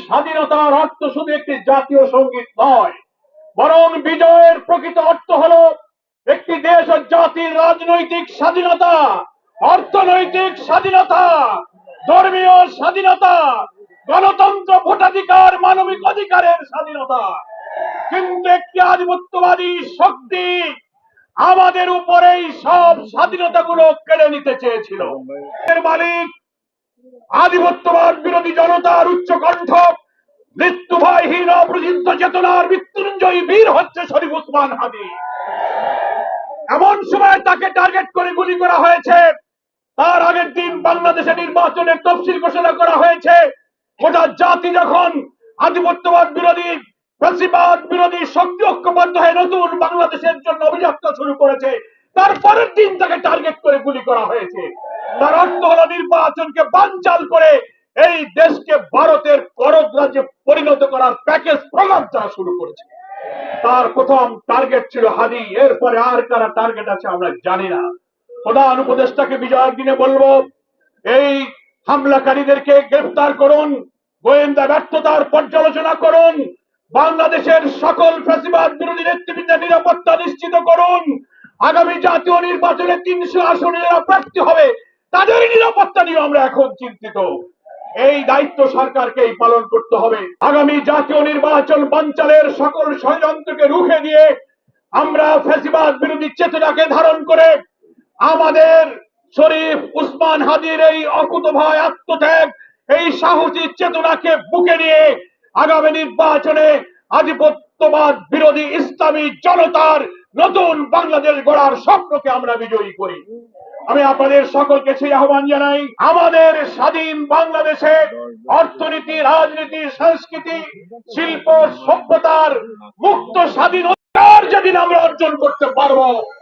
স্বাধীনতার অর্থ শুধু একটি জাতীয় সংগীত নয়, বরং বিজয়ের প্রকৃত অর্থ হলো একটি দেশ ও জাতির রাজনৈতিক স্বাধীনতা, অর্থনৈতিক স্বাধীনতা, ধর্মীয় স্বাধীনতা, গণতন্ত্র ভোটাধিকার, মানবিক অধিকারের স্বাধীনতা। কিন্তু একটি আধিপত্যবাদী শক্তি আমাদের উপরেই সব স্বাধীনতা গুলো কেড়ে নিতে চেয়েছিল। এর মালিক আধিপত্যবাদ বিরোধী জনতার মৃত্যু ভয়হীন চেতনার মৃত্যুঞ্জয়ী বীর হচ্ছে শরীফ উসমান হাদি। এমন সময় তাকে টার্গেট করে গুলি করা হয়েছে। তার আগের দিন বাংলাদেশে নির্বাচনের তফসিল ঘোষণা করা হয়েছে। গোটা জাতি যখন আধিপত্যবাদ বিরোধী ফ্যাসিবাদ বিরোধী, শক্তি ঐক্যবদ্ধ হয়ে নতুন বাংলাদেশের জন্য অভিযাত্রা শুরু করেছে তারপরের দিন তাকে টার্গেট করে গুলি করা হয়েছে। তার অর্থ হলো নির্বাচনকে বানচাল করে এই দেশকে ভারতের করদ রাজ্যে পরিণত করার প্যাকেজ প্রোগ্রাম তারা শুরু করেছে। তার প্রথম টার্গেট ছিল হাদি, এরপরে আর কারা টার্গেট আছে আমরা জানি না। প্রধান উপদেষ্টাকে বিজয়ের দিনে বলব, এই হামলাকারীদেরকে গ্রেফতার করুন, গোয়েন্দা ব্যর্থতার পর্যালোচনা করুন, বাংলাদেশের সকল ফ্যাসিবাদ বিরোধী নেতৃবৃন্দের নিরাপত্তা নিশ্চিত করুন, আগামী জাতীয় নির্বাচনে তিনশো আসনে যারা প্রার্থী হবে তাদের নিরাপত্তা নিয়ে আমরা এখন চিন্তিত। এই দায়িত্ব সরকারকেই পালন করতে হবে। আগামী জাতীয় নির্বাচন বাঞ্চালের সকল ষড়যন্ত্রকে রুখে দিয়ে আমরা ফ্যাসিবাদ বিরোধী চেতনাকে ধারণ করে আমাদের শরীফ উসমান হাদির এই অকুত ভয়, আত্মত্যাগ, এই সাহসী চেতনাকে বুকে নিয়ে আগামী নির্বাচনে আধিপত্যবাদ বিরোধী ইসলামী জনতার নতুন বাংলাদেশ গড়ার স্বপ্নকে আমরা বিজয়ী করি। আমি আপনাদের সকলকে সেই আহ্বান জানাই, আমাদের স্বাধীন বাংলাদেশে অর্থনীতি, রাজনীতি, সংস্কৃতি, শিল্প, সভ্যতার মুক্ত স্বাধীন অধিকার যেদিন আমরা অর্জন করতে পারব,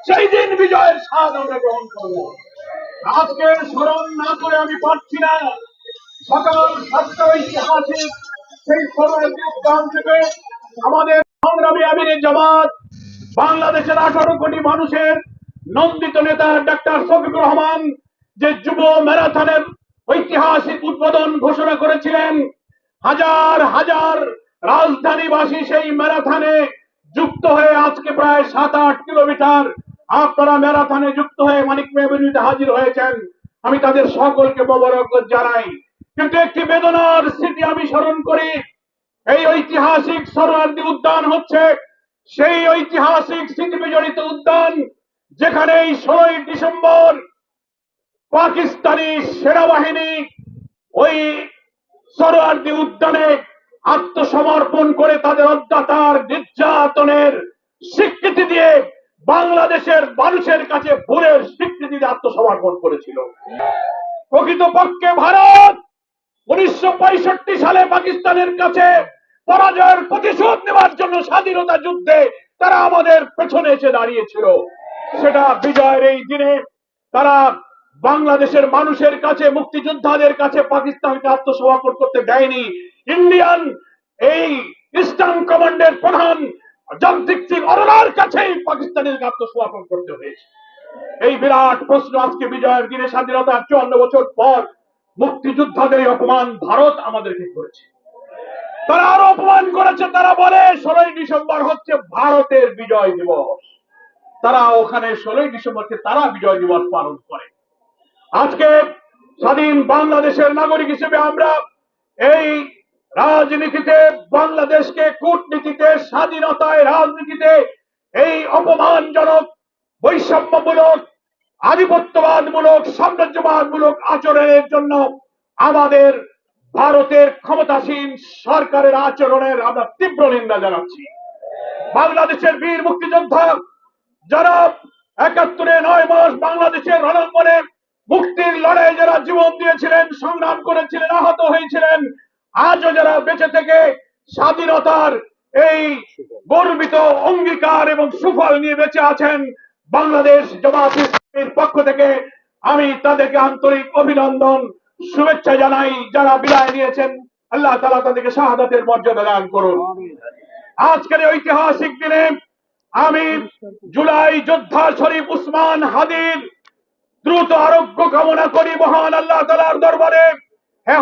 সেই দিন বিজয়ের স্বাদ আমরা গ্রহণ করব। আজকে স্মরণ না করে আমি পারছি না। সকাল সাতটা ঐতিহাসিক সেই উদ্যান থেকে আমাদের সংগ্রামী আমির জামাত বাংলাদেশের আঠারো কোটি মানুষের নন্দিত নেতা ডাক্তার শফিকুর রহমান যে যুব ম্যারাথনের ঐতিহাসিক উদ্বোধন ঘোষণা করেছিলেন, হাজার হাজার রাজধানীবাসী সেই ম্যারাথনে যুক্ত হয়ে আজকে প্রায় সাত আট কিলোমিটার আপনারা ম্যারাথনে যুক্ত হয়ে মানিক মেহবুবিতে হাজির হয়েছেন। আমি তাদের সকলকে মোবারক জানাই। কিন্তু একটি বেদনার স্মৃতি আমি স্মরণ করি। এই ঐতিহাসিক সরোয়ার্দী উদ্যান হচ্ছে সেই ঐতিহাসিক স্মৃতি বিজড়িত উদ্যান যেখানে এই ষোলোই ডিসেম্বর পাকিস্তানি সেনাবাহিনী ওই সরোয়ার্দী উদ্যানে আত্মসমর্পণ করে তাদের অত্যাচার নির্যাতনের স্বীকৃতি দিয়ে বাংলাদেশের মানুষের কাছে ভুলের স্বীকৃতি দিয়ে আত্মসমর্পণ করেছিল। প্রকৃতপক্ষে ভারত উনিশশো পঁয়ষট্টি সালে পাকিস্তানের কাছে পরাজয়ের প্রতিশোধ নেওয়ার জন্য স্বাধীনতা যুদ্ধে তারা আমাদের পেছনে এসে দাঁড়িয়েছিল। সেটা বিজয়ের এই দিনে তারা বাংলাদেশের মানুষের কাছে, মুক্তিযোদ্ধাদের কাছে পাকিস্তানকে আত্মসমর্পণ করতে দেয়নি। ইন্ডিয়ান এই ইস্টার্ন কমান্ডের প্রধান জগদীপ সিং অরোরার কাছেই পাকিস্তানের আত্মসমর্পণ করতে হয়েছে। এই বিরাট প্রশ্ন আজকে বিজয়ের দিনে স্বাধীনতার চুয়ান্ন বছর পর মুক্তিযোদ্ধাদের অপমান ভারত আমাদেরকে করেছে। তারা আরও অপমান করেছে, তারা বলে, ষোলোই ডিসেম্বর হচ্ছে ভারতের বিজয় দিবস। তারা ওখানে ষোলোই ডিসেম্বরকে তারা বিজয় দিবস পালন করে। আজকে স্বাধীন বাংলাদেশের নাগরিক হিসেবে আমরা এই রাজনীতিতে, বাংলাদেশকে কূটনীতিতে, স্বাধীনতায়, রাজনীতিতে এই অপমানজনক, বৈষম্যমূলক, আধিপত্যবাদমূলক, সাম্রাজ্যবাদমূলক আচরণের জন্য আমাদের ভারতের ক্ষমতাসীন সরকারের আচরণের আমরা তীব্র নিন্দা জানাচ্ছি। বাংলাদেশের বীর মুক্তিযোদ্ধা যারা একাত্তরে নয় মাস বাংলাদেশের রণাঙ্গনে মুক্তির লড়াই যারা জীবন দিয়েছিলেন, সংগ্রাম করেছিলেন, আহত হয়েছিলেন, আজও যারা বেঁচে থেকে স্বাধীনতার এই গর্বিত অঙ্গীকার এবং সুফল নিয়ে বেঁচে আছেন বাংলাদেশ ইসলামীর পক্ষ থেকে আমি তাদেরকে আন্তরিক অভিনন্দন শুভেচ্ছা জানাই যারা বিদায় নিয়েছেন। আল্লাহ তালা তাদেরকে শাহাদাতের মর্যাদা দান করুন। আজকের ঐতিহাসিক দিনে আমি জুলাই যোদ্ধা শরীফ উসমান হাদির দ্রুত আরোগ্য কামনা করি। মহান আল্লাহ তালার দরবারে। হ্যাঁ